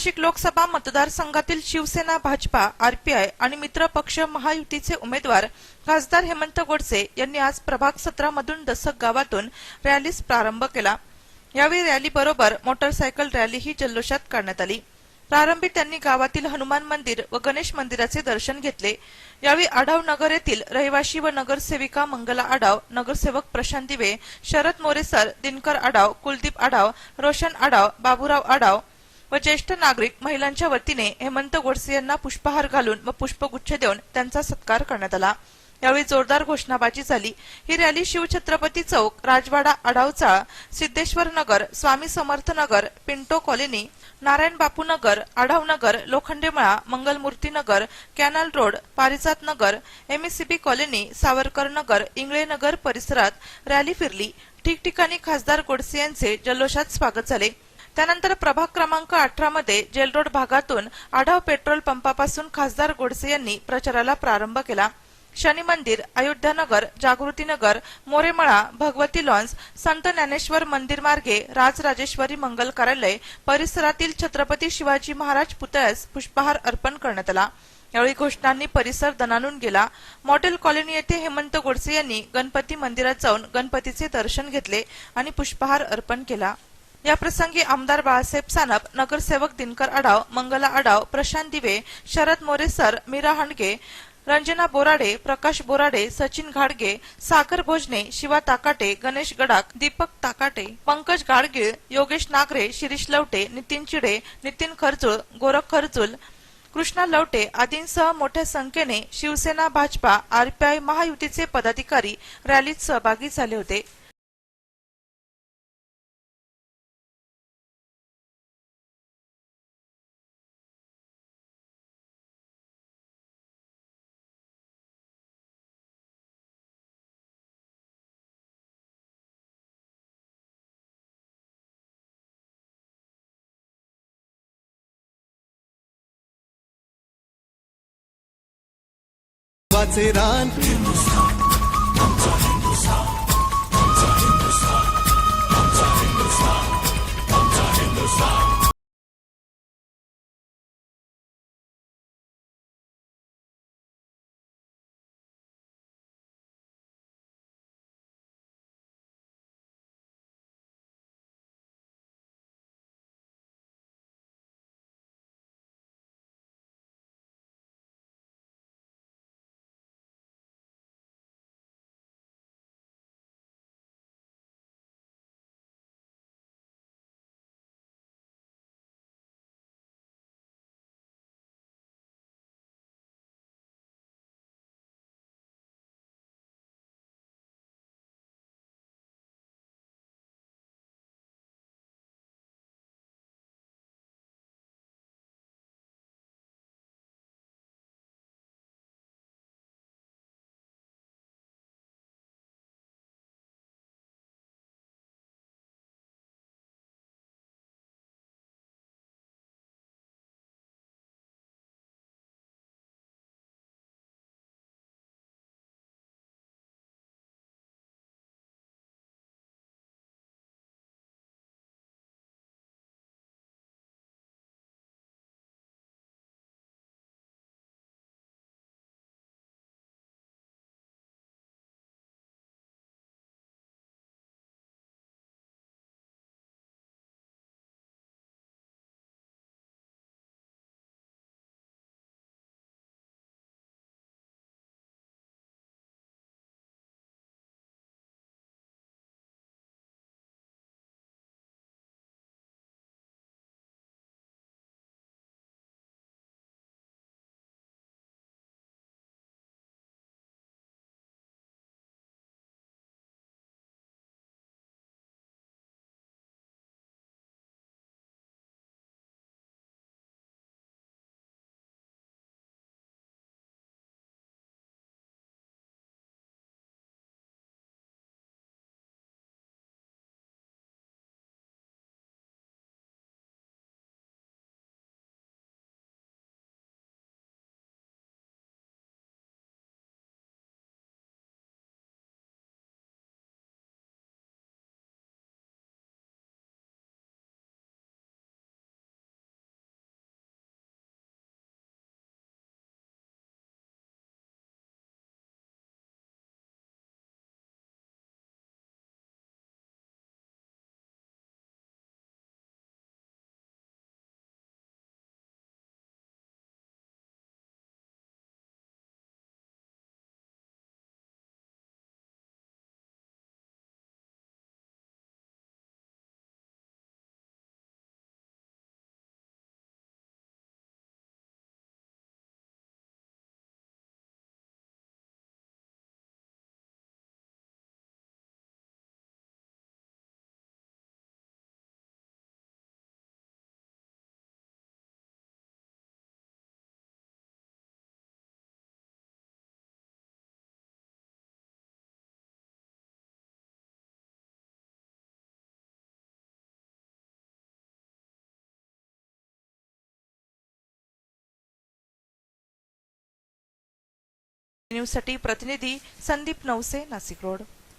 नाशिक लोकसभा मतदारसंघातील शिवसेना भाजपा आरपीआय आणि मित्र पक्ष महायुतीचे उमेदवार खासदार हेमंत गोडसे यांनी आज प्रभाग सत्रामधून दसक गावातून रॅलीस प्रारंभ केला. यावेळी रॅलीबरोबर मोटरसायकल रॅलीही जल्लोषात काढण्यात आली. प्रारंभी त्यांनी गावातील हनुमान मंदिर व गणेश मंदिराचे दर्शन घेतले. यावेळी आढाव नगर येथील रहिवाशी व नगरसेविका मंगला आडाव नगरसेवक प्रशांत दिवे शरद मोरेसर दिनकर आडाव कुलदीप आडाव रोशन आडाव बाबूराव आडाव व ज्येष्ठ नागरिक महिलांच्या वतीने हेमंत गोडसे यांना पुष्पहार घालून व पुष्पगुच्छ देऊन त्यांचा सत्कार करण्यात आला. यावेळी जोरदार घोषणाबाजी झाली. ही rally Shivchhatrapati Chowk Rajwada Adhavchal Siddheshwar Nagar Swami Samarth Nagar Pinto colony Narayan Bapu Nagar Adhav Nagar Lokhandemala Mangalmurti Nagar canal road Parijat Nagar M S C B colony Savarkar Nagar Ingale Nagar परिसरात rally फिरली. ठिकठिकाणी खासदार गोडसे यांचे जल्लोषात स्वागत झाले. त्यानंतर प्रभाग क्रमांक अठरा मध्ये जेलरोड भागातून आढाव पेट्रोल पंपापासून खासदार गोडसे यांनी प्रचाराला प्रारंभ केला. शनी मंदिर अयोध्यानगर जागृतीनगर मोरेमळा भगवती लॉन्स संत ज्ञानेश्वर मंदिर मार्गे राजराजेश्वरी मंगल कार्यालय परिसरातील छत्रपती शिवाजी महाराज पुतळ्यास पुष्पहार अर्पण करण्यात आला. यावेळी घोषणांनी परिसर दणानून गेला. मॉडेल कॉलनी येथे हेमंत गोडसे यांनी गणपती मंदिरात जाऊन गणपतीचे दर्शन घेतले आणि पुष्पहार अर्पण केला. याप्रसंगी आमदार बाळासाहेब सानप नगरसेवक दिनकर आडाव मंगला आडाव प्रशांत दिवे शरद मोरेसर मीरा हांडगे रंजना बोराडे प्रकाश बोराडे सचिन घाडगे सागर भोजने शिवा ताकाटे गणेश गडाक दीपक ताकाटे पंकज गाडगीळ योगेश नागरे शिरीष लवटे नितीन चिडे नितीन खर्जुळ गोरख खर्जुल कृष्णा लवटे आदींसह मोठ्या संख्येने शिवसेना भाजपा आरपीआय महायुतीचे पदाधिकारी रॅलीत सहभागी झाले होते. பாசேதான் न्यूजसाठी प्रतिनिधी संदीप नवसे नाशिक रोड